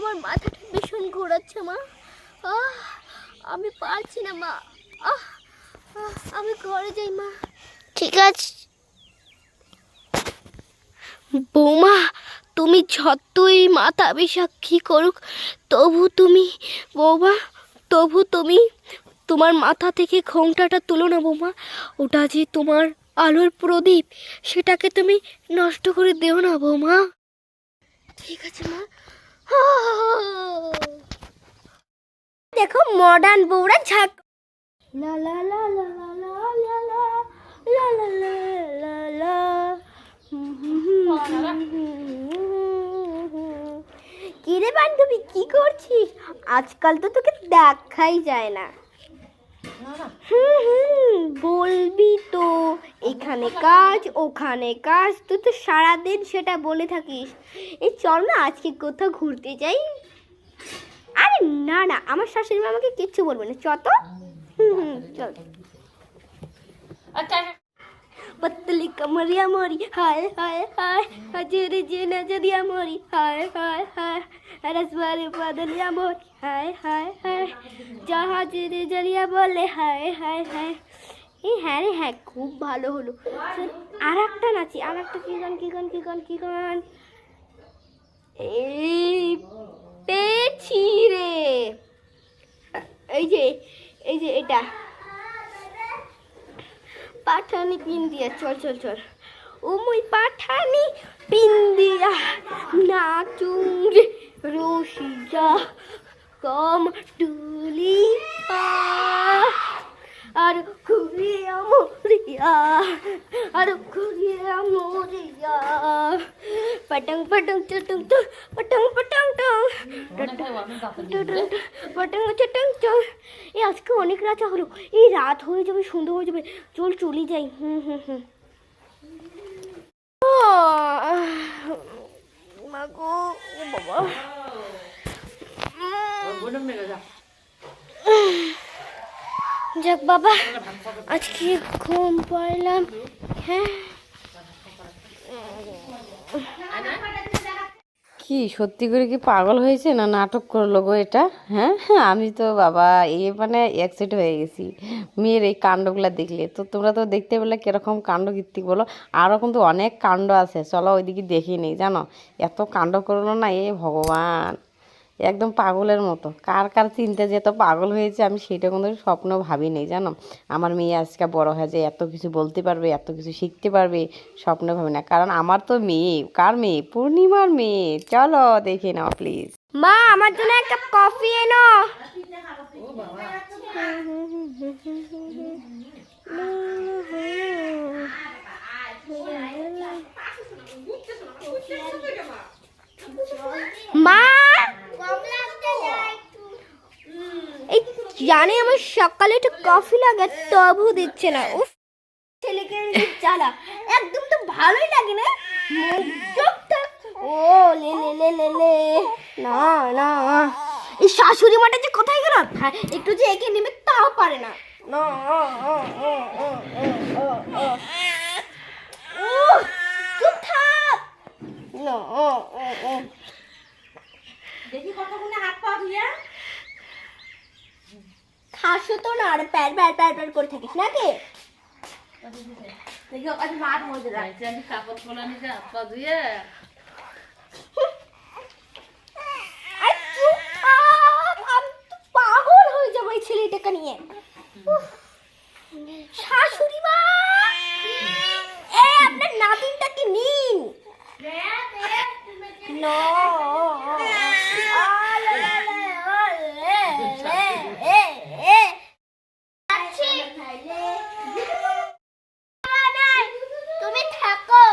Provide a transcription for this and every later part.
আমার মাথাটা ভীষণ ঘোরাচ্ছে মা। আহ আমি পারছি না মা। আমি ঘরে যাই মা। ঠিক আছে। বৌমা তুমি যতই মাথা বিষাক্ষী করুক তবু তুমি বৌমা তবু তুমি তোমার মাথা থেকে ঘোমটাটা তুলো না বৌমা। ওটা যে তোমার আলোর প্রদীপ সেটাকে তুমি নষ্ট করে দেও না বৌমা। ঠিক আছে মা। দেখো মডার্ন বউরা ঝাঁক লা লা লা লা লা লা লা লা লা লা লা লা কি রে বান্ধবী কি করছিস আজকাল তো তোকে দেখাই যায় না হুম হুম বলবি তো এখানে কাজ ওখানে কাজ তুই তো সারাদিন সেটা বলে থাকিস এই চল না আজকে কোথাও ঘুরতে যাই আরে না না আমার শাশুড়ি মা আমাকে কিচ্ছু বলবে না চ তো হুম হুম চল पतली कमरिया मोरी हाय हाय हाय हजूर जी नजरिया मोरी हाय हाय हाय रसवारी बदलिया मोरी हाय हाय हाय জাহাজ জরিয়া বলে হায় হায় হায় এই হ্যাঁ রে হ্যাঁ খুব ভালো হলো। আর একটা নাচি আর একটা কি গান কি গান কি গান কি গান? এই পেয়েছি রে। এই যে এই যে এটা। পাঠানি পিন্দিয়া চল চল চল। ও মুই পাঠানি পিন্দিয়া নাচুং রে রসিয়া কম আর ঘুরিয়া মরিয়া আর ঘুরিয়া মরিয়া পটং পটং চটং চং পটং পটং টং পটং চটং চং এই আজকে অনেক রাজা হলো এই রাত হয়ে যাবে সন্ধ্যা হয়ে যাবে চল চলে যাই হুম হুম হুম মাগো বাবা যাক বাবা, আজকে ঘুম পাইলাম হ্যাঁ। কি, সত্যি করে কি পাগল হয়েছে না নাটক করল গো এটা? হ্যাঁ হ্যাঁ আমি তো বাবা, এ মানে অ্যাক্সিড হয়ে গেছি। মেয়ের এই কাণ্ডগুলো দেখলে। তো তোমরা তো দেখতে পেলে কীরকম কাণ্ড কীর্তি বলো। আরও কিন্তু অনেক কাণ্ড আছে। চলো ওইদিকে দেখি নেই, জানো? এত কাণ্ড করল না এ ভগবান। একদম পাগলের মতো। কার কার চিনতে যে এত পাগল হয়েছে আমি সেটা কোনো স্বপ্ন ভাবি নেই জানো? আমার মেয়ে আজকে বড় হয়ে যায় এত কিছু বলতে পারবে, এত কিছু শিখতে পারবে, স্বপ্ন ভাবি না। কারণ আমার তো মেয়ে, কার মেয়ে? পূর্ণিমার মেয়ে। চলো দেখে নাও প্লিজ মা, আমার জন্য একটা কফি এনো। জানি আমার সকালে একটু কফি লাগে তবু দিচ্ছে না। উফ, ছেলেকে চালা একদম তো ভালোই লাগে না ও, লে লে লে লে লে। না না। এই শাশুড়ি মাটা যে কোথায় গেল? হ্যাঁ একটু যে একে নেবে তাও পারে না না উহ, চুপ থাক না খাসো তো না আর প্যার প্যার প্যার প্যার করে থাকিস নাকি? পাগল হয়ে যাব এই ছেলেটাকে নিয়ে। উফ, শাশুড়ি মা এই আপনার নাতিনটাকে নিন No. তুমি থাকো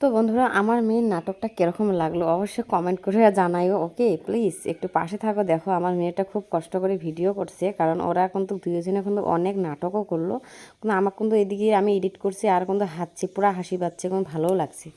তো বন্ধুরা, আমার মেয়ের নাটকটা কীরকম লাগল অবশ্যই কমেন্ট করে জানাইও ওকে প্লিজ একটু পাশে থাকো, দেখো আমার মেয়েটা খুব কষ্ট করে ভিডিও করছে, কারণ ওরা কিন্তু দুজনে কিন্তু অনেক নাটকও করল। কিন্তু আমার কিন্তু এদিকে আমি এডিট করছি, আর কিন্তু হাসছি পুরো হাসি পাচ্ছে, কিন্তু ভালোও লাগছে।